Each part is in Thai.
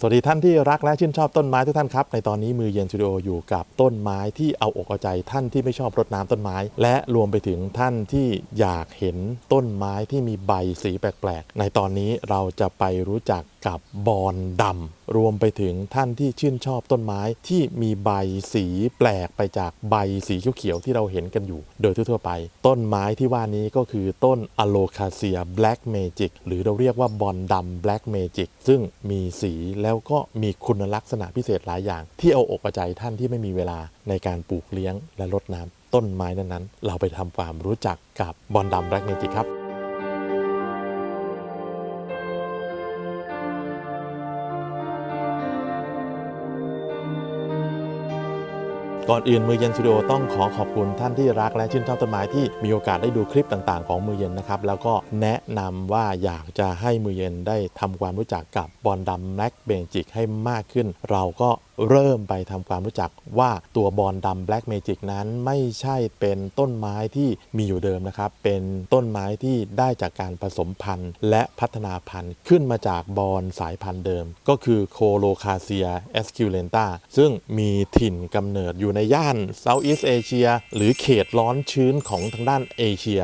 สวัสดีท่านที่รักและชื่นชอบต้นไม้ทุกท่านครับ ในตอนนี้มือเย็นสตูดิโออยู่กับต้นไม้ที่เอาอกเอาใจท่านที่ไม่ชอบรดน้ำต้นไม้ และรวมไปถึงท่านที่อยากเห็นต้นไม้ที่มีใบสีแปลกๆ ในตอนนี้เราจะไปรู้จักกับบอนดำรวมไปถึงท่านที่ชื่นชอบต้นไม้ที่มีใบสีแปลกไปจากใบสีเขียวๆที่เราเห็นกันอยู่ โดยทั่วๆไป ต้นไม้ที่ว่านี้ก็คือต้นอโลคาเซียแบล็กเมจิกหรือเราเรียกว่าบอนดำแบล็กเมจิกซึ่งมีสีแล้วก็มีคุณลักษณะพิเศษหลายอย่าง ที่เอาอกเอาใจท่านที่ไม่มีเวลาในการปลูกเลี้ยงและรดน้ำต้นไม้นั้นๆ เราไปทำความรู้จักกับบอนดำแบล็กเมจิกครับ ก่อนอื่นมือเย็นสตูดิโอต้องขอขอบคุณท่านที่รักและชื่นชอบต้นไม้ที่มีโอกาสได้ดูคลิปต่างๆ ของมือเย็นนะครับแล้วก็แนะนำว่าอยากจะให้มือเย็นได้ทำความรู้จักกับบอลดำแม็กเบนจิกให้มากขึ้น เราก็ เริ่มไปทำความรู้จักว่าตัวบอลดำแบล็กเมจิกนั้นไม่ใช่เป็นต้นไม้ที่มีอยู่เดิมนะครับ เป็นต้นไม้ที่ได้จากการผสมพันธุ์ และพัฒนาพันธุ์ขึ้นมาจากบอลสายพันธุ์เดิม ก็คือโคโลคาเซียเอสคิวเลนตาซึ่งมีถิ่นกำเนิดอยู่ในย่านเซาท์อีสเอเชียหรือเขตร้อนชื้นของทางด้านเอเชีย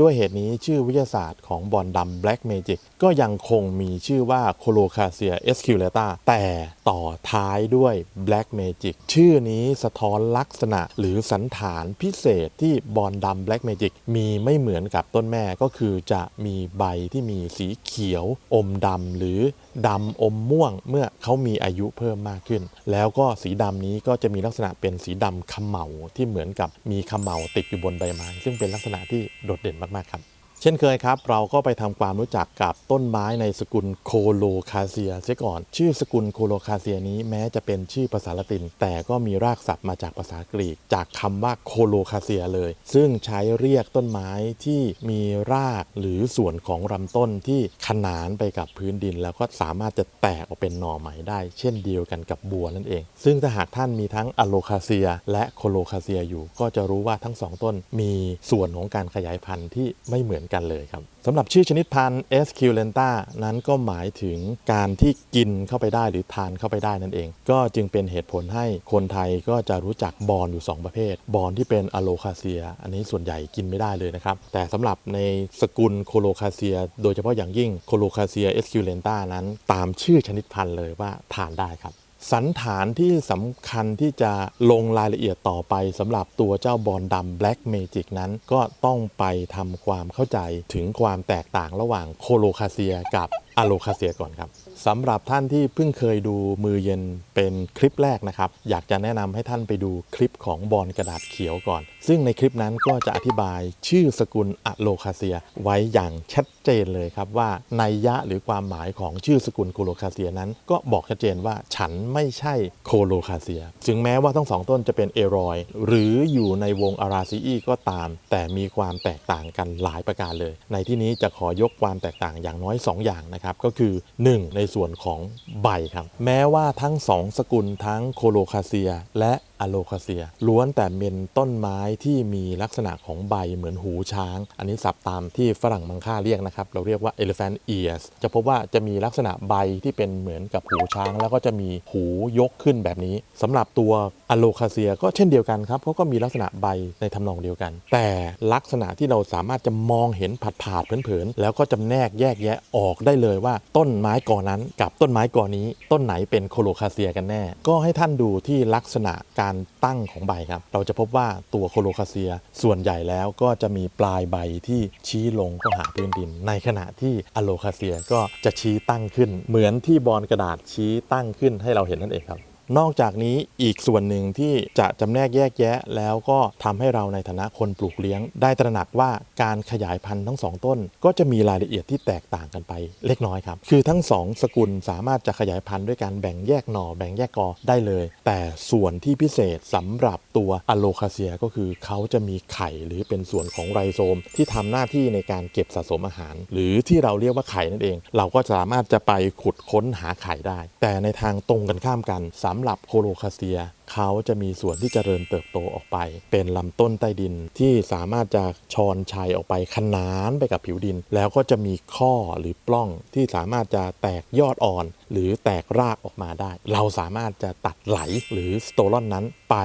ด้วยเหตุนี้ชื่อวิทยาศาสตร์ของบอลดำ Black Magic ก็ยังคงมีชื่อว่าโคโลคาเซียเอสคิวเลตาแต่ต่อท้ายด้วย Black Magic ชื่อนี้สะท้อนลักษณะหรือสันฐานพิเศษที่บอลดำ Black Magic มีไม่เหมือนกับต้นแม่ก็คือจะมีใบที่มีสีเขียว อมดำหรือ ดำอมม่วงเมื่อเขามีอายุเพิ่มมากขึ้น แล้วก็สีดำนี้ก็จะมีลักษณะเป็นสีดำขมเหลาที่เหมือนกับมีขมเหลาติดอยู่บนใบไม้ซึ่งเป็นลักษณะที่โดดเด่นมากๆครับ เช่นเคยครับ เราก็ไปทำความรู้จักกับต้นไม้ในสกุลโคโลคาเซียเสียก่อน ชื่อสกุลโคโลคาเซียนี้แม้จะเป็นชื่อภาษาละติน แต่ก็มีรากศัพท์มาจากภาษากรีก จากคำว่าโคโลคาเซียเลย ซึ่งใช้เรียกต้นไม้ที่มีรากหรือส่วนของลำต้นที่ขนานไปกับพื้นดิน แล้วก็สามารถจะแตกออกเป็นหน่อใหม่ได้ เช่นเดียวกันกับบัวนั่นเอง ซึ่งถ้าหากท่านมีทั้งอโลคาเซีย และโคโลคาเซียอยู่ ก็จะรู้ว่าทั้งสองต้นมีส่วนของการขยายพันธุ์ที่ไม่เหมือนกันเลยครับสำหรับชื่อชนิดพันธุ์ S. q l e n t a นั้นก็หมายถึงการที่กินเข้าไปได้หรือทานเข้าไปได้นั่นเอง ก็จึงเป็นเหตุผลให้คนไทยก็จะรู้จักบอนอยู่ 2 ประเภท บอนที่เป็นอะโลคาเซีย อันนี้ส่วนใหญ่กินไม่ได้เลยนะครับ แต่สำหรับในสกุลโคโลคาเซีย โดยเฉพาะอย่างยิ่งโคโลคาเซีย S. q l e n t a นั้นตามชื่อชนิดพันธุ์เลยว่าทานได้ครับ สันฐานที่สำคัญที่จะลงรายละเอียดต่อไปสำหรับตัวเจ้าบอลดำ Black Magic นั้นก็ต้องไปทำความเข้าใจถึงความแตกต่างระหว่างโคโลคาเซียกับ อะโลคาเซียก่อนครับสำหรับท่านที่เพิ่งเคยดูมือเย็นเป็นคลิปแรกนะครับ อยากจะแนะนำให้ท่านไปดูคลิปของบอลกระดาษเขียวก่อน ซึ่งในคลิปนั้นก็จะอธิบายชื่อสกุลอะโลคาเซียไว้อย่างชัดเจนเลยครับว่านัยยะหรือความหมายของชื่อสกุลโคโลคาเซียนั้น ก็บอกชัดเจนว่าฉันไม่ใช่โคโลคาเซียถึงแม้ว่าทั้งสองต้นจะเป็นเอรอยหรืออยู่ในวงอาราซีอีก็ตาม แต่มีความแตกต่างกันหลายประการเลย ในที่นี้จะขอยกความแตกต่างอย่างน้อย 2 อย่างนะครับก็คือ 1. ในส่วนของใบครับ แม้ว่าทั้งสองสกุลทั้งโคโลคาเซีย และอะโลคาเซีย ล้วนแต่เป็นต้นไม้ที่มีลักษณะของใบเหมือนหูช้าง อันนี้สับตามที่ฝรั่งมังค่าเรียกนะครับ เราเรียกว่า elephant ears จะพบว่าจะมีลักษณะใบที่เป็นเหมือนกับหูช้าง แล้วก็จะมีหูยกขึ้นแบบนี้สำหรับตัวอะโลคาเซียก็เช่นเดียวกันครับเขาก็มีลักษณะใบในทำนองเดียวกัน แต่ลักษณะที่เราสามารถจะมองเห็นผัดผาดเผินๆแล้วก็จำแนกแยกแยะออกได้เลยว่าต้นไม้ก่อนนั้นกับต้นไม้ก่อนี้ ต้นไหนเป็นโคโลคาเซียกันแน่ ก็ให้ท่านดูที่ลักษณะการตั้งของใบครับ เราจะพบว่าตัวโคโลคาเซียส่วนใหญ่แล้วก็จะมีปลายใบที่ชี้ลงเข้าหาพื้นดิน ในขณะที่อะโลคาเซียก็จะชี้ตั้งขึ้น เหมือนที่บอลกระดาษชี้ตั้งขึ้นให้เราเห็นนั่นเองครับ นอกจากนี้อีกส่วนหนึ่งที่จะจำแนกแยกแยะ แล้วก็ทำให้เราในฐานะคนปลูกเลี้ยง ได้ตระหนักว่าการขยายพันธุ์ทั้งสองต้น ก็จะมีรายละเอียดที่แตกต่างกันไปเล็กน้อยครับ คือทั้งสองสกุลสามารถจะขยายพันธุ์ด้วยการแบ่งแยกหน่อแบ่งแยกกอได้เลย แต่ส่วนที่พิเศษสำหรับตัวอะโลคาเซียก็คือเขาจะมีไข่หรือเป็นส่วนของไรโซม ที่ทำหน้าที่ในการเก็บสะสมอาหาร หรือที่เราเรียกว่าไข่นั่นเอง เราก็สามารถจะไปขุดค้นหาไข่ได้ แต่ในทางตรงกันข้ามกันสาำหรับโคโลคาเซีย เขาจะมีส่วนที่เจริญเติบโตออกไป เป็นลำต้นใต้ดินที่สามารถจะชอนชัยออกไปขนานไปกับผิวดิน แล้วก็จะมีข้อหรือปล้องที่สามารถจะแตกยอดอ่อน หรือแตกรากออกมาได้ เราสามารถจะตัดไหลหรือสโตลอนนั้นไป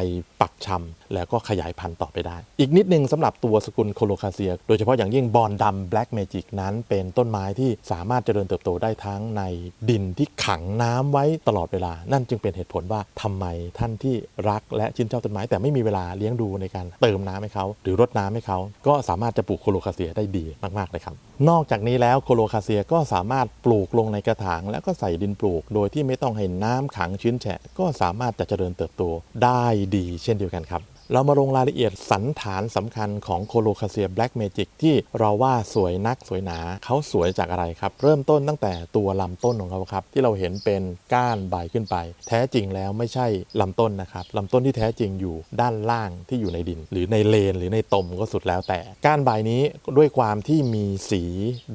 ปักชำแล้วก็ขยายพันธุ์ต่อไปได้ อีกนิดนึงสำหรับตัวสกุลโคโลคาเซีย โดยเฉพาะอย่างยิ่งบอนดำแบล็กเมจิกนั้น เป็นต้นไม้ที่สามารถเจริญเติบโตได้ทั้งในดินที่ขังน้ำไว้ตลอดเวลา นั่นจึงเป็นเหตุผลว่าทำไมท่านที่รักและชื่นชอบต้นไม้ แต่ไม่มีเวลาเลี้ยงดูในการเติมน้ำให้เขาหรือรดน้ำให้เขา ก็สามารถจะปลูกโคโลคาเซียได้ดีมากๆเลยครับ นอกจากนี้แล้วโคโลคาเซียก็สามารถปลูกลงในกระถาง แล้วก็ใส่ดินปลูก โดยที่ไม่ต้องให้น้ำขังชื้นแฉะก็สามารถจะเจริญเติบโตได้ดี เช่นเดียวกันครับ เรามาลงรายละเอียดสันฐานสำคัญของโคโลคาเซียแบล็กเมจิกที่เราว่าสวยนักสวยหนาเขาสวยจากอะไรครับ เริ่มต้นตั้งแต่ตัวลำต้นของเขาครับ ที่เราเห็นเป็นก้านใบขึ้นไป แท้จริงแล้วไม่ใช่ลำต้นนะครับลำต้นที่แท้จริงอยู่ด้านล่างที่อยู่ในดิน หรือในเลนหรือในตมก็สุดแล้วแต่ ก้านใบนี้ด้วยความที่มีสี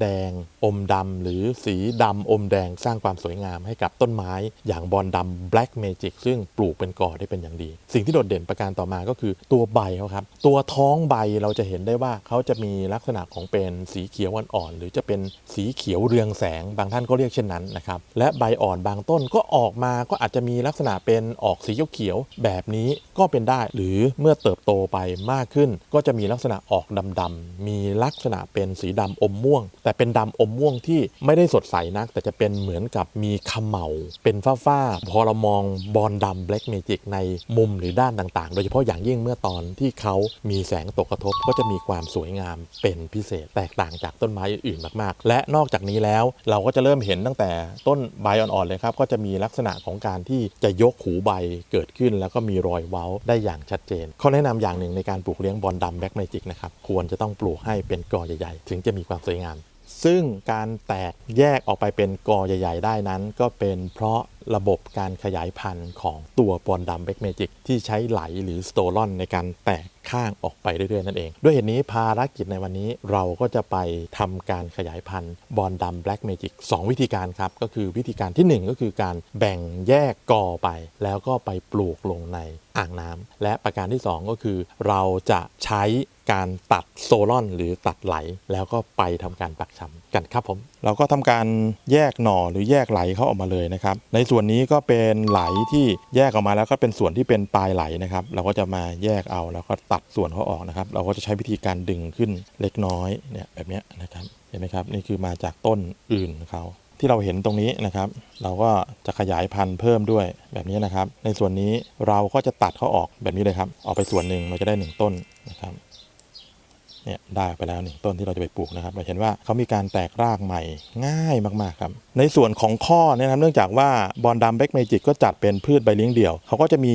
แดง อมดำหรือสีดำอมแดงสร้างความสวยงามให้กับต้นไม้ อย่างบอลดำ Black Magic ซึ่งปลูกเป็นก่อได้เป็นอย่างดี สิ่งที่โดดเด่นประการต่อมาก็คือตัวใบเขาครับ ตัวท้องใบเราจะเห็นได้ว่าเขาจะมีลักษณะของเป็นสีเขียวอ่อนๆหรือจะเป็นสีเขียวเรืองแสง บางท่านก็เรียกเช่นนั้นนะครับ และใบอ่อนบางต้นก็ออกมาก็อาจจะมีลักษณะเป็นออกสีเขียวๆแบบนี้ก็เป็นได้ หรือเมื่อเติบโตไปมากขึ้น ก็จะมีลักษณะออกดำๆมีลักษณะเป็นสีดำอมม่วง แต่เป็นดำอมม่วงที่ไม่ได้สดใสนัก แต่จะเป็นเหมือนกับมีขมเหลาเป็นฝ้าๆพอเรามองบอลดำ Black Magic ในมุมหรือด้านต่างๆ โดยเฉพาะอย่างยิ่งเมื่อตอนที่เขามีแสงตกกระทบก็จะมีความสวยงามเป็นพิเศษแตกต่างจากต้นไม้อื่นๆมากๆ และนอกจากนี้แล้วเราก็จะเริ่มเห็นตั้งแต่ต้นใบอ่อนๆเลยครับ ก็จะมีลักษณะของการที่จะยกหูใบเกิดขึ้น แล้วก็มีรอยเว้าได้อย่างชัดเจนข้อแนะนำอย่างหนึ่งในการปลูกเลี้ยงบอลดำแบล็กเมจิกนะครับควรจะต้องปลูกให้เป็นกอใหญ่ๆ ถึงจะมีความสวยงามซึ่งการแตกแยกออกไปเป็นกอใหญ่ ๆ ได้นั้น ก็เป็นเพราะ ระบบการขยายพันธุ์ของตัวบอลดำแบล็กเมจิกที่ใช้ไหลหรือสโตลอนในการแตกข้างออกไปเรื่อยๆนั่นเอง ด้วยเหตุนี้ภารกิจในวันนี้เราก็จะไปทำการขยายพันธุ์บอลดำแบล็กเมจิกสวิธีการครับ ก็คือวิธีการทีหนึ่1 ก็คือการแบ่งแยกกอไป แล้วก็ไปปลูกลงในอ่างน้ำและประการที่ 2 ก็คือเราจะใช้การตัดโซลอนหรือตัดไหล แล้วก็ไปทำการปักชำกันครับผม เราก็ทำการแยกหน่อหรือแยกไหลเขาออกมาเลยนะครับ ในส่วนนี้ก็เป็นไหลที่แยกออกมาแล้วก็เป็นส่วนที่เป็นปลายไหลนะครับ เราก็จะมาแยกเอาแล้วก็ตัดส่วนเขาออกนะครับ เราก็จะใช้วิธีการดึงขึ้นเล็กน้อยเนี่ยแบบนี้นะครับเห็นไหมครับนี่คือมาจากต้นอื่นเขาที่เราเห็นตรงนี้นะครับ เราก็จะขยายพันธุ์เพิ่มด้วยแบบนี้นะครับ ในส่วนนี้เราก็จะตัดเขาออกแบบนี้เลยครับ ออกไปส่วนหนึ่งเราจะได้หนึ่งต้นนะครับ เนี่ยได้ไปแล้วหนึ่งต้นที่เราจะไปปลูกนะครับเราเห็นว่าเขามีการแตกรากใหม่ง่ายมากๆครับ ในส่วนของข้อเนี่ยนะครับเนื่องจากว่าบอลดัมแบ็กเมจิกก็จัดเป็นพืชใบเลี้ยงเดี่ยว เขาก็จะมี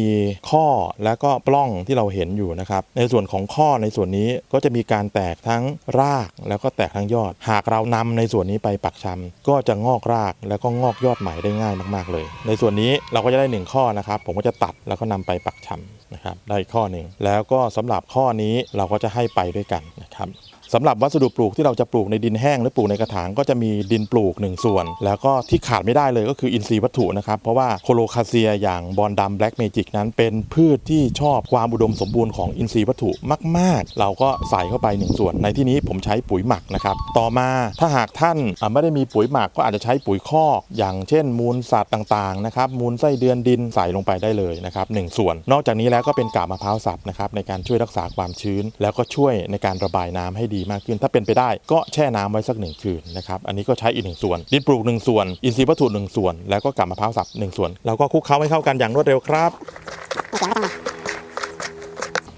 ข้อและก็ปล้องที่เราเห็นอยู่นะครับในส่วนของข้อในส่วนนี้ก็จะมีการแตกทั้งรากแล้วก็แตกทั้งยอด หากเรานำในส่วนนี้ไปปักชำก็จะงอกรากแล้วก็งอกยอดใหม่ได้ง่ายมากๆเลย ในส่วนนี้เราก็จะได้หนึ่งข้อนะครับ ผมก็จะตัดแล้วก็นำไปปักชำนะครับได้ข้อหนึ่งแล้วก็สำหรับข้อนี้เราก็จะให้ไปด้วยกันนะครับ สำหรับวัสดุปลูกที่เราจะปลูกในดินแห้งหรือปลูกในกระถางก็จะมีดินปลูก 1 ส่วน แล้วก็ที่ขาดไม่ได้เลยก็คืออินทรีย์วัตถุนะครับ เพราะว่าโคโลคาเซียอย่างบอลดำแบล็กเมจิกนั้นเป็นพืชที่ชอบความอุดมสมบูรณ์ของอินทรีย์วัตถุมาก ๆ เราก็ใส่เข้าไป 1 ส่วน ในที่นี้ผมใช้ปุ๋ยหมักนะครับ ต่อมาถ้าหากท่านไม่ได้มีปุ๋ยหมักก็อาจจะใช้ปุ๋ยคอกอย่างเช่น มูลสัตว์ต่างๆนะครับมูลไส้เดือนดินใส่ลงไปได้เลยนะครับหนึ่งส่วน นอกจากนี้แล้วก็เป็นกาบมะพร้าวสับนะครับในการช่วยรักษาความชื้น แล้วก็ช่วยในการระบายน้ำให้ดีมากขึ้น ถ้าเป็นไปได้ก็แช่น้ำไว้สักหนึ่งคืนนะครับอันนี้ก็ใช้อีกหนึ่งส่วน ดินปลูกหนึ่งส่วน อินทรีย์วัตถุหนึ่งส่วน แล้วก็กาบมะพร้าวสับหนึ่งส่วนแล้วก็คลุกเคล้าให้เข้ากันอย่างรวดเร็วครับ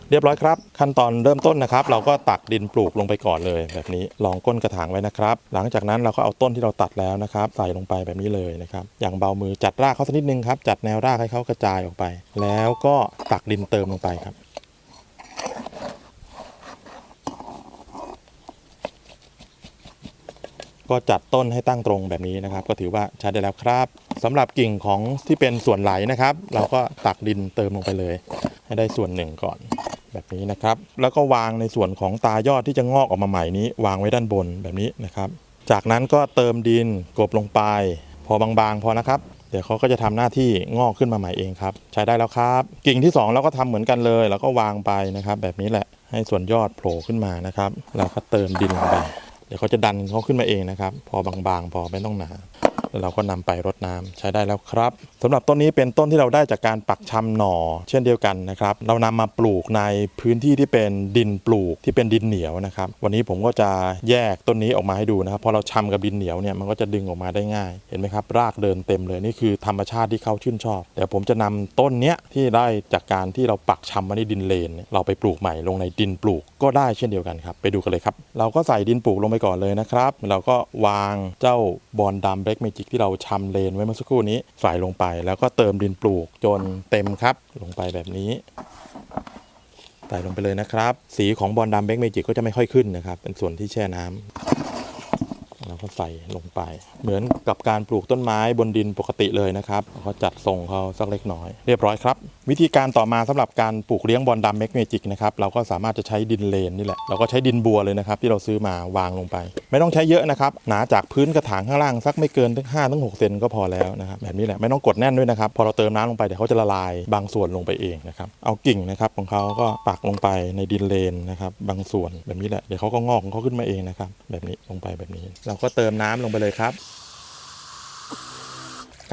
เรียบร้อยครับ ขั้นตอนเริ่มต้นนะครับ เราก็ตักดินปลูกลงไปก่อนเลยแบบนี้ลองก้นกระถางไว้นะครับ หลังจากนั้นเราก็เอาต้นที่เราตัดแล้วนะครับ ใส่ลงไปแบบนี้เลยนะครับอย่างเบามือจัดรากเขาสักนิดนึงครับจัดแนวรากให้เขากระจายออกไป แล้วก็ตักดินเติมลงไปครับ ก็จัดต้นให้ตั้งตรงแบบนี้นะครับ ก็ถือว่าใช้ได้แล้วครับสำหรับกิ่งของที่เป็นส่วนไหลนะครับ เราก็ตักดินเติมลงไปเลย ให้ได้ส่วนหนึ่งก่อนแบบนี้นะครับ แล้วก็วางในส่วนของตายอดที่จะงอกออกมาใหม่นี้ วางไว้ด้านบนแบบนี้นะครับ จากนั้นก็เติมดินกบลงไป พอบางๆพอนะครับเดี๋ยวเขาก็จะทำหน้าที่งอกขึ้นมาใหม่เองครับ ใช้ได้แล้วครับ กิ่งที่สองเราก็ทำเหมือนกันเลย แล้วก็วางไปนะครับ แบบนี้แหละให้ส่วนยอดโผล่ขึ้นมานะครับ เราก็เติมดินลงไป เดี๋ยวเขาจะดันเขาขึ้นมาเองนะครับ พอบางๆ พอไม่ต้องหนา เราก็นำไปรดน้ำใช้ได้แล้วครับสำหรับต้นนี้เป็นต้นที่เราได้จากการปักชำหน่อ เช่นเดียวกันนะครับ เรานำมาปลูกในพื้นที่ที่เป็นดินปลูกที่เป็นดินเหนียวนะครับ วันนี้ผมก็จะแยกต้นนี้ออกมาให้ดูนะครับพอเราชำกับดินเหนียวเนี่ยมันก็จะดึงออกมาได้ง่าย เห็นไหมครับ รากเดินเต็มเลยนี่คือธรรมชาติที่เขาชื่นชอบ เดี๋ยวผมจะนำต้นเนี้ยที่ได้จากการที่เราปักชำมาในดินเลนเนี่ยเราไปปลูกใหม่ลงในดินปลูกก็ได้เช่นเดียวกันครับ ไปดูกันเลยครับ เราก็ใส่ดินปลูกลงไปก่อนเลยนะครับ เราก็วางเจ้าบอลดำเบรกเมจิกที่เราชำเลนไว้เมื่อสักครู่นี้ใส่ลงไป แล้วก็เติมดินปลูกจนเต็มครับ ลงไปแบบนี้ใส่ลงไปเลยนะครับ สีของบอลดำเบรกเมจิกก็จะไม่ค่อยขึ้นนะครับ เป็นส่วนที่แช่น้ำเราก็ใส่ลงไป เหมือนกับการปลูกต้นไม้บนดินปกติเลยนะครับเราก็จัดทรงเขาสักเล็กน้อย เรียบร้อยครับ วิธีการต่อมาสำหรับการปลูกเลี้ยงบอลดำเมกเมจิกนะครับ เราก็สามารถจะใช้ดินเลนนี่แหละ เราก็ใช้ดินบัวเลยนะครับ ที่เราซื้อมาวางลงไป ไม่ต้องใช้เยอะนะครับ หนาจากพื้นกระถางข้างล่างสักไม่เกินตั้งห้าถึงหกเซนก็พอแล้วนะครับแบบนี้แหละไม่ต้องกดแน่นด้วยนะครับ พอเราเติมน้ำลงไปเดี๋ยวเขาจะละลายบางส่วนลงไปเองนะครับ เอากิ่งนะครับของเขาก็ปักลงไปในดินเลนนะครับ บางส่วนแบบนี้แหละเดี๋ยวเขาก็งอกของเขาขึ้นมาเองนะครับแบบนี้ลงไปแบบนี้ เราก็เติมน้ำลงไปเลยครับ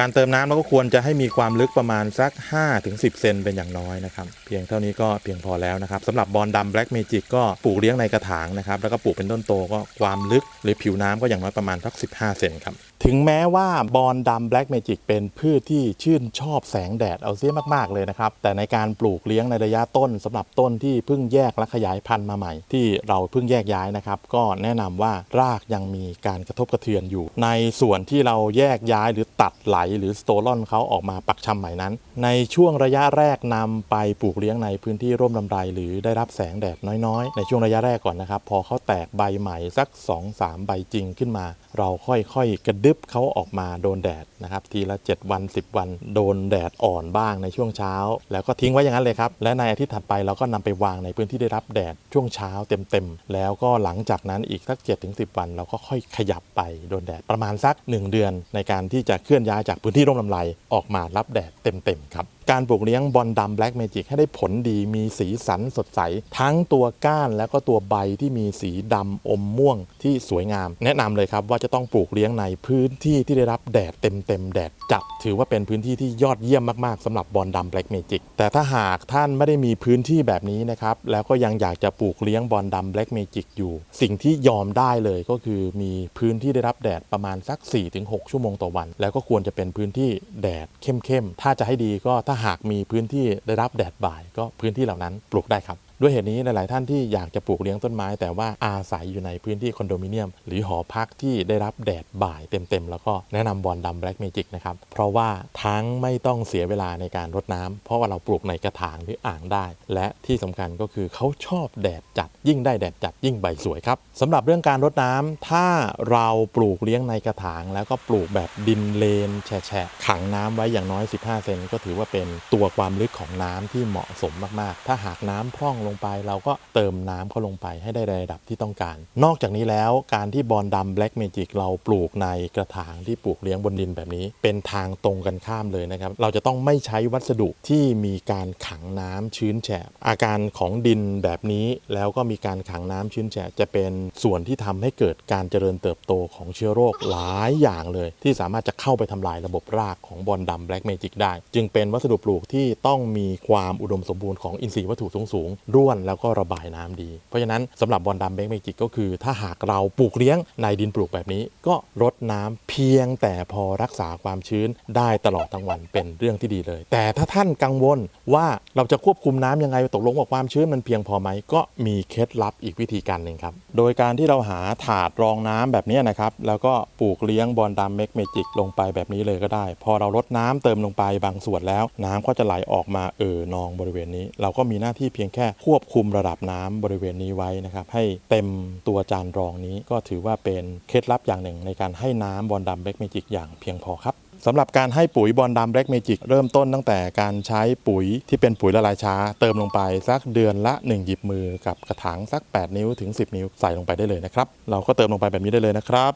การเติมน้ำเราก็ควรจะให้มีความลึกประมาณสัก 5-10 เซนเป็นอย่างน้อยนะครับ เพียงเท่านี้ก็เพียงพอแล้วนะครับสำหรับบอลดำแบล็กเมจิกก็ปลูกเลี้ยงในกระถางนะครับ แล้วก็ปลูกเป็นต้นโตก็ความลึกหรือผิวน้ำก็อย่างน้อยประมาณสัก 15 เซนครับ ถึงแม้ว่าบอลดำแบล็กเมจิกเป็นพืชที่ชื่นชอบแสงแดดเอาเสียมากๆเลยนะครับ แต่ในการปลูกเลี้ยงในระยะต้นสำหรับต้นที่เพิ่งแยกและขยายพันธุ์มาใหม่ ที่เราเพิ่งแยกย้ายนะครับ ก็แนะนำว่ารากยังมีการกระทบกระเทือนอยู่ ในส่วนที่เราแยกย้ายหรือตัดไหลหรือสโตลอนเขาออกมาปักชำใหม่นั้น ในช่วงระยะแรกนำไปปลูกเลี้ยงในพื้นที่ร่มลำไร หรือได้รับแสงแดดน้อยๆ ในช่วงระยะแรกก่อนนะครับพอเขาแตกใบใหม่สัก 2-3 ใบจริงขึ้นมา เราค่อยๆ กระดึบเขาออกมาโดนแดดนะครับทีละ 7 วัน 10 วัน โดนแดดอ่อนบ้างในช่วงเช้า แล้วก็ทิ้งไว้อย่างนั้นเลยครับและในอาทิตย์ถัดไปเราก็นำไปวางในพื้นที่ได้รับแดดช่วงเช้าเต็มๆแล้วก็หลังจากนั้นอีกสัก7-10 วัน เราก็ค่อยขยับไปโดนแดดประมาณสัก 1 เดือนในการที่จะเคลื่อนย้ายจากพื้นที่ร่มลำไรออกมารับแดดเต็มๆครับ การปลูกเลี้ยงบอลดำแบล็กเมจิกให้ได้ผลดีมีสีสันสดใส ทั้งตัวก้านแล้วก็ตัวใบที่มีสีดำอมม่วงที่สวยงาม แนะนำเลยครับว่าจะต้องปลูกเลี้ยงในพื้นที่ที่ได้รับแดดเต็มๆแดดจัดถือว่าเป็นพื้นที่ที่ยอดเยี่ยมมากๆสำหรับบอลดำแบล็กเมจิกแต่ถ้าหากท่านไม่ได้มีพื้นที่แบบนี้นะครับแล้วก็ยังอยากจะปลูกเลี้ยงบอลดำแบล็กเมจิกอยู่ สิ่งที่ยอมได้เลยก็คือมีพื้นที่ได้รับแดดประมาณสัก 4-6 ชั่วโมงต่อวัน แล้วก็ควรจะเป็นพื้นที่แดดเข้มๆถ้าจะให้ดีก็ถ้าหากมีพื้นที่ได้รับแดดบ่าย ก็พื้นที่เหล่านั้นปลูกได้ครับ ด้วยเหตุนี้หลาย ๆ ท่านที่อยากจะปลูกเลี้ยงต้นไม้ แต่ว่าอาศัยอยู่ในพื้นที่คอนโดมิเนียม หรือหอพักที่ได้รับแดดบ่ายเต็ม ๆ แล้วก็แนะนำบอลดำแบล็กเมจิกนะครับ เพราะว่าทั้งไม่ต้องเสียเวลาในการรดน้ำเพราะว่าเราปลูกในกระถางหรืออ่างได้ และที่สำคัญก็คือเขาชอบแดดจัด ยิ่งได้แดดจัดยิ่งใบสวยครับสำหรับเรื่องการรดน้ำถ้าเราปลูกเลี้ยงในกระถาง แล้วก็ปลูกแบบดินเลนแฉะขังน้ำไว้อย่างน้อย 15 เซนก็ถือว่าเป็นตัวความลึกของน้ำที่เหมาะสมมาก ๆ ถ้าหากน้ำพร่องลงไป เราก็เติมน้ำเข้าลงไปให้ได้ระดับที่ต้องการ นอกจากนี้แล้วการที่บอลดำแบล็กเมจิกเราปลูกในกระถางที่ปลูกเลี้ยงบนดินแบบนี้ เป็นทางตรงกันข้ามเลยนะครับ เราจะต้องไม่ใช้วัสดุที่มีการขังน้ำชื้นแฉะอาการของดินแบบนี้แล้วก็มีการขังน้ำชื้นแฉะจะเป็นส่วนที่ทำให้เกิดการเจริญเติบโตของเชื้อโรคหลายอย่างเลย ที่สามารถจะเข้าไปทำลายระบบรากของบอลดำแบล็กเมจิกได้ จึงเป็นวัสดุปลูกที่ต้องมีความอุดมสมบูรณ์ของอินทรีย์วัตถุสูงๆร่วนแล้วก็ระบายน้ำดี เพราะฉะนั้นสำหรับบอลดำแบล็กเมจิกก็คือ ถ้าหากเราปลูกเลี้ยงในดินปลูกแบบนี้ ก็รดน้ำเพียงแต่พอรักษาความชื้นได้ตลอดทั้งวันเป็นเรื่องที่ดีเลย แต่ถ้าท่านกังวลว่าเราจะควบคุมน้ำยังไงตกลงว่าความชื้นมันเพียงพอไหมก็มีเคล็ดลับอีกวิธีการหนึ่งครับ โดยการที่เราหาถาดรองน้ำแบบนี้นะครับ แล้วก็ปลูกเลี้ยงบอลดำเมกเมจิกลงไปแบบนี้เลยก็ได้ พอเราลดน้ำเติมลงไปบางส่วนแล้ว น้ำก็จะไหลออกมาเอ่อนองบริเวณนี้ เราก็มีหน้าที่เพียงแค่ควควบคุมระดับน้ำบริเวณนี้ไว้นะครับให้เต็มตัวจานรองนี้ก็ถือว่าเป็นเคล็ดลับอย่างหนึ่ง ในการให้น้ำบอลดำเมกเมจิกอย่างเพียงพอครับสำหรับการให้ปุ๋ยบอลดำแบล็กเมจิกเริ่มต้นตั้งแต่การใช้ปุ๋ยที่เป็นปุ๋ยละลายช้า เติมลงไปสักเดือนละ 1 หยิบมือกับกระถางสัก 8 นิ้วถึง 10 นิ้วใส่ลงไปได้เลยนะครับ เราก็เติมลงไปแบบนี้ได้เลยนะครับ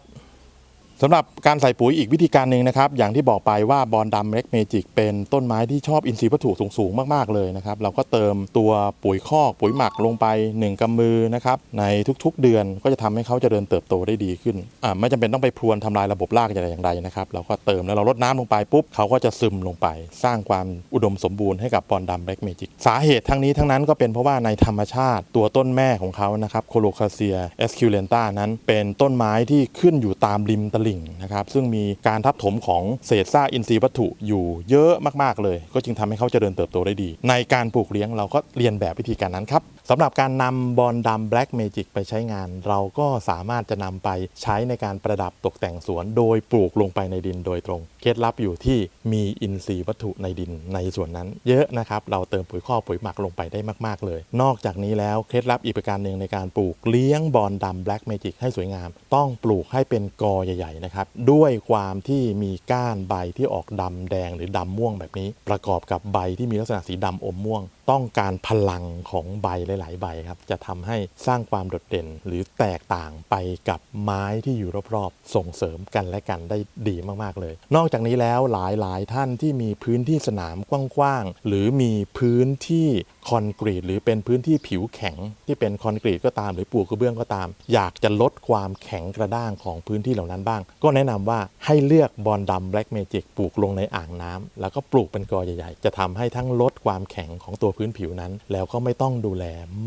สำหรับการใส่ปุ๋ยอีกวิธีการหนึ่งนะครับ อย่างที่บอกไปว่าบอลดำเล็กเมจิกเป็นต้นไม้ที่ชอบอินทรีย์วัตถุสูงๆ มากๆเลยนะครับ เราก็เติมตัวปุ๋ยคอกปุ๋ยหมักลงไป 1กำมือนะครับ ในทุกๆเดือนก็จะทำให้เขาจเจริญเติบโตได้ดีขึ้นอ่าไม่จำเป็นต้องไปพรวนทำลายระบบรากอย่างใดอย่างใดนะครับ เราก็เติมแล้วเราลดน้ำลงไปปุ๊บเขาก็จะซึมลงไป สร้างความอุดมสมบูรณ์ให้กับบอลดำเล็กเมจิกสาเหตุทั้งนี้ทั้งนั้นก็เป็นเพราะว่าในธรรมชาติตัวต้นแม่ของเขานะครับโคโลคาเซียเอสคิวเลนตานั้นเป็นต้นไม้ที่ขึ้นอยู่ตามริมตลิ่งนะครับซึ่งมีการทับถมของเศษซากอินทรีย์วัตถุอยู่เยอะมากๆเลย ก็จึงทำให้เขาเจริญเติบโตได้ดี ในการปลูกเลี้ยงเราก็เรียนแบบวิธีการนั้นครับ สำหรับการนำบอลดำแบล็กเมจิกไปใช้งาน เราก็สามารถจะนำไปใช้ในการประดับตกแต่งสวน โดยปลูกลงไปในดินโดยตรง เคล็ดลับอยู่ที่มีอินทรีย์วัตถุในดินในส่วนนั้น เยอะนะครับ เราเติมปุ๋ยข้อกปุ๋ยหมักลงไปได้มาก ๆ เลย นอกจากนี้แล้วเคล็ดลับอีกประการหนึ่งในการปลูกเลี้ยงบอลดำแบล็กเมจิกให้สวยงาม ต้องปลูกให้เป็นกอใหญ่ ๆ นะครับ ด้วยความที่มีก้านใบที่ออกดำแดงหรือดำม่วงแบบนี้ ประกอบกับใบที่มีลักษณะสีดำอมม่วง ต้องการพลังของใบหลาย ๆ ใบครับ จะทำให้สร้างความโดดเด่นหรือแตกต่างไปกับไม้ที่อยู่รอบ ๆ ส่งเสริมกันและกันได้ดีมาก ๆ เลย นอกจากนี้แล้วหลาย ๆ ท่านที่มีพื้นที่สนามกว้าง ๆ หรือมีพื้นที่ คอนกรีตหรือเป็นพื้นที่ผิวแข็งที่เป็นคอนกรีตก็ตาม หรือปูกระเบื้องก็ตาม อยากจะลดความแข็งกระด้างของพื้นที่เหล่านั้นบ้าง ก็แนะนำว่าให้เลือกบอลดำแบล็กเมจิกปลูกลงในอ่างน้ำแล้วก็ปลูกเป็นกอใหญ่ๆ จะทำให้ทั้งลดความแข็งของตัวพื้นผิวนั้น แล้วก็ไม่ต้องดูแล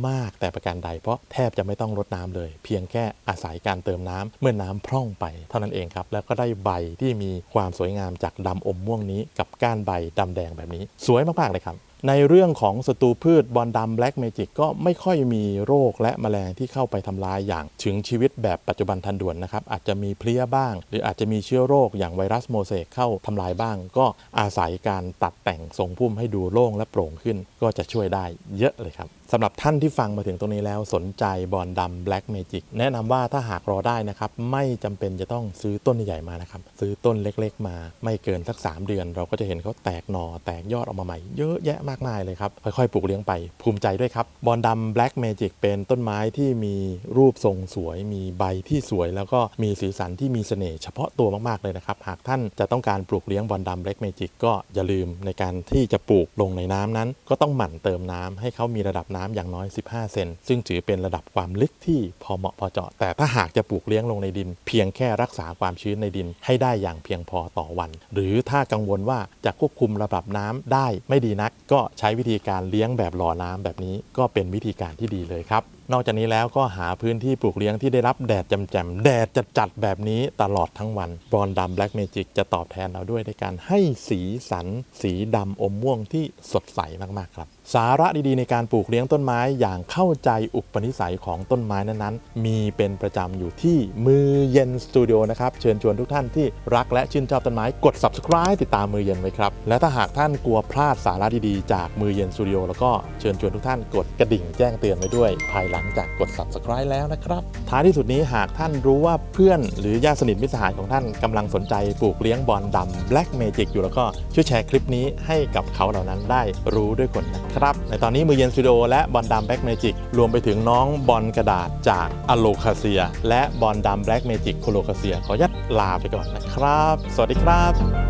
มากแต่ประการใด เพราะแทบจะไม่ต้องรดน้ำเลย เพียงแค่อาศัยการเติมน้ำเมื่อน้ำพร่องไป เท่านั้นเองครับแล้วก็ได้ใบที่มีความสวยงามจากดำอมม่วงนี้ กับก้านใบดำแดงแบบนี้ สวยมากๆเลยครับ ในเรื่องของศัตรูพืชบอลดำแบล็กเมจิกก็ไม่ค่อยมีโรคและแมลงที่เข้าไปทำลายอย่างถึงชีวิตแบบปัจจุบันทันด่วนนะครับ อาจจะมีเพลี้ยบ้าง หรืออาจจะมีเชื้อโรคอย่างไวรัสโมเสกเข้าทำลายบ้าง ก็อาศัยการตัดแต่งทรงพุ่มให้ดูโล่งและโปร่งขึ้น ก็จะช่วยได้เยอะเลยครับสำหรับท่านที่ฟังมาถึงตรงนี้แล้วสนใจบอลดำแบล็กเมจิกแนะนำว่าถ้าหากรอได้นะครับ ไม่จำเป็นจะต้องซื้อต้นใหญ่มานะครับ ซื้อต้นเล็กๆมาไม่เกินสัก 3 เดือน เราก็จะเห็นเขาแตกหน่อแตกยอดออกมาใหม่ เยอะแยะมากมายเลยครับ ค่อยๆปลูกเลี้ยงไป ภูมิใจด้วยครับ บอลดำแบล็กเมจิกเป็นต้นไม้ที่มีรูปทรงสวย มีใบที่สวย แล้วก็มีสีสันที่มีเสน่ห์เฉพาะตัวมากๆเลยนะครับหากท่านจะต้องการปลูกเลี้ยงบอลดำแบล็กเมจิกก็อย่าลืมในการที่จะปลูกลงในน้ำนั้น ก็ต้องหมั่นเติมน้ำให้เขามีระดับน้น้ำอย่างน้อย 15 เซนซึ่งถือเป็นระดับความลึกที่พอเหมาะพอเจาะ แต่ถ้าหากจะปลูกเลี้ยงลงในดิน เพียงแค่รักษาความชื้นในดินให้ได้อย่างเพียงพอต่อวัน หรือถ้ากังวลว่าจะควบคุมระดับน้ำได้ไม่ดีนัก ก็ใช้วิธีการเลี้ยงแบบหล่อน้ำแบบนี้ก็เป็นวิธีการที่ดีเลยครับนอกจากนี้แล้วก็หาพื้นที่ปลูกเลี้ยงที่ได้รับแดดจำๆแดดจัดๆแบบนี้ตลอดทั้งวันบอลดำแบล็กเมจิกจะตอบแทนเราด้วยในการให้สีสัน สีดำอมม่วงที่สดใสมาก ๆ ครับ สาระดีๆในการปลูกเลี้ยงต้นไม้อย่างเข้าใจอุปนิสัยของต้นไม้นั้นๆ มีเป็นประจำอยู่ที่มือเย็นสตูดิโอนะครับ เชิญชวนทุกท่านที่รักและชื่นชอบต้นไม้กด subscribe ติดตามมือเย็นไว้ครับ และถ้าหากท่านกลัวพลาดสาระดีๆ จากมือเย็นสตูดิโอแล้วก็เชิญชวนทุกท่านกดกระดิ่งแจ้งเตือนไว้ด้วย ภายหลังจากกด subscribe แล้วนะครับ ท้ายที่สุดนี้หากท่านรู้ว่าเพื่อนหรือญาติสนิทมิตรสหายของท่านกำลังสนใจปลูกเลี้ยงบอลดำ Black Magic อยู่แล้วก็ช่วยแชร์คลิปนี้ให้กับเขาเหล่านั้นได้รู้ด้วยคนนะครับในตอนนี้มือเย็นสตูดิโอและบอลดำแบล็กเมจิกรวมไปถึงน้องบอลกระดาษจากอโลคาเซีย และบอลดำ Black Magic โคโลคาเซีย ขอยัดลาไปก่อนนะครับ สวัสดีครับ